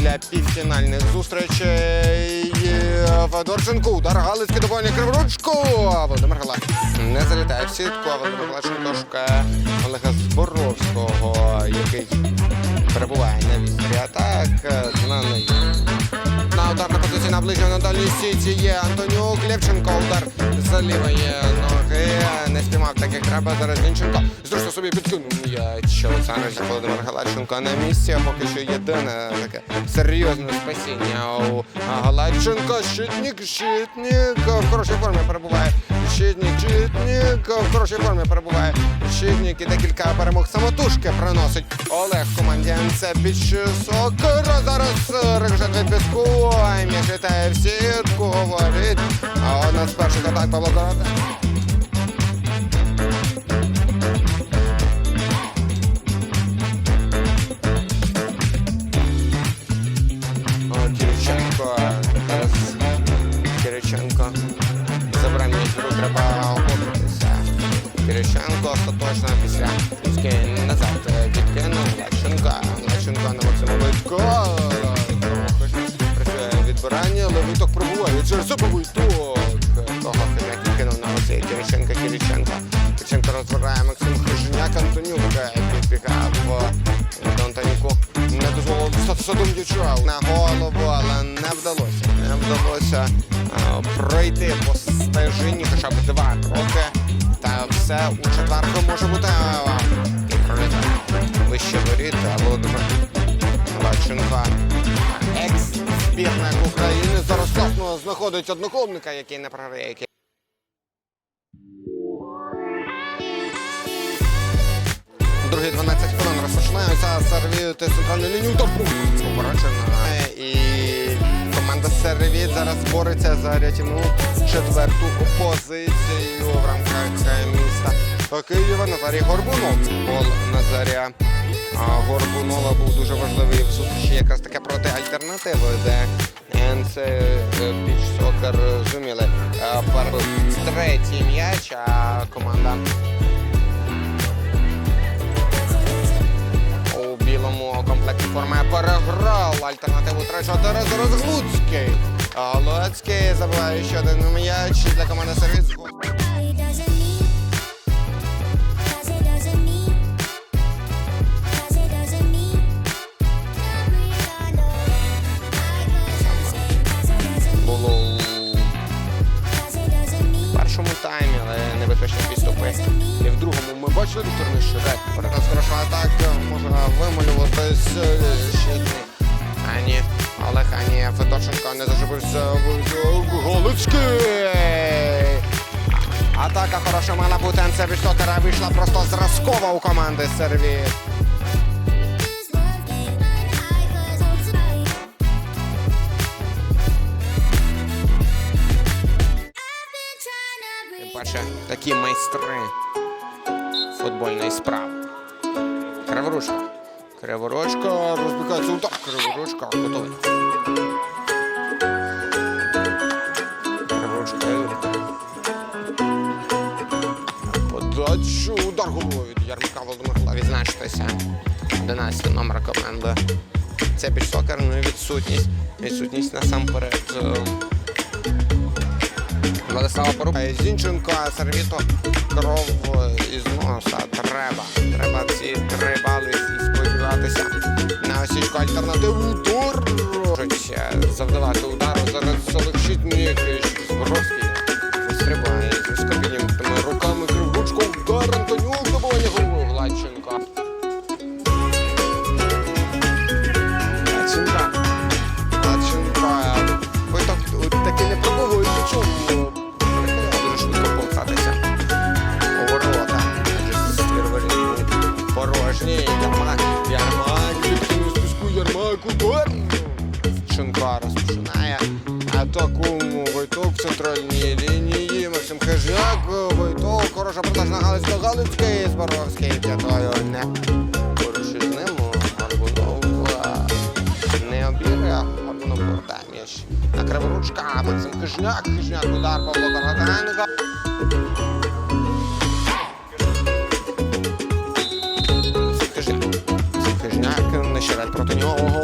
для півфінальних зустрічей. Федорченко, удар Галицький довольний криворучку. Володимир Гала не залітає в сітку, а Володимир Галаченко шукає Олега Зборовського, який перебуває на вістрі атак. Знаний на удар на позиції на ближньому на дальній сіті є Антонюк Левченко. Удар з лівої ноги. Не спіймав треба. Зараз Зінченко. Зручно собі підкинув м'яч. Олександр Володимир Галаченко на місці. А Поки що єдине таке серйозне спасіння у Галаченко. Щитник, щитник в хорошій формі перебуває. Щитник, щитник в хорошій формі перебуває. Щитник і декілька перемог самотужки приносить Олег команді МЦ більш сокера. Зараз рикошет від піску. М'яч літає в сітку. Говорить. А одна з перших атак Павло. Остаточно після Піски назад відкинув Лещенка. Лещенко на Максима Витко. Працює відбирання, але виток пробуває через себе виток. Того Хижняк відкинув на Олексія Кириченка, Кириченко. Кириченко розвертає Максим Хижняк, Антонюк підбігав до Антонюку. Не дозволив до м'яча на голову, але не вдалося. Не вдалося пройти по стежині хоча б два все у четверту може бути е. Вище воріт, Володимир Лаченко. Екс-збірник України зараз класно знаходить одноклубника, який не програє, який Другі 12 хвилин розпочинаються. Сервіт центральну лінію торпу. Попереджена. І Сервіт зараз бореться за рятівну четверту позицію в рамках міста Києва. Назарій Горбунов. Гол Назарія Горбунова був дуже важливий в зустрічі якраз таке проти альтернативи, де НЦ Біч Сокер зуміли е, третій м'яч, а команда у білому комплекті форми переграв альтернативу 3-4 зараз Луцький. А Луцький забиває ще один м'яч для команди сервіс. Було mean, першому таймі, але не виключно підступи. І в другому ми бачили Віктор Нищурек. Переказ хороша атака, може вималюватись. Ані Олег, ані Федорченко не заживився. Голицький! Атака хороша мала бути Віштокера вийшла просто зразкова у команди breathe. Баче, такі майстри футбольної справи. Криворучка. Криворучка розбігається удар. Криворучка готовий. Криворучка. Подачу. Удар головою від Ярмака Володимира відзначитися. 11 номер команди. Це більш сокер, ну і відсутність. Відсутність насамперед. е, Владислава Порука. Зінченко, сервіто, кров із носа. Треба. Треба ці три бали сподіватися на осічку альтернативу. Удар. Можуть е, завдавати удару. Зараз Олег Щитник, Шенко розпочинає атаку. Войток в центральній лінії. Максим Хижняк. Войток. Хороша продажна Галицька. Галицький. Зборовський. П'ятою не порушить ним. Гарбунов. Не обіграє. Гарбунов повертає м'яч. На криворучка. Максим Хижняк. Хижняк. Удар Павло Каргатенко. Хижняк. Хижняк. Вперед проти нього.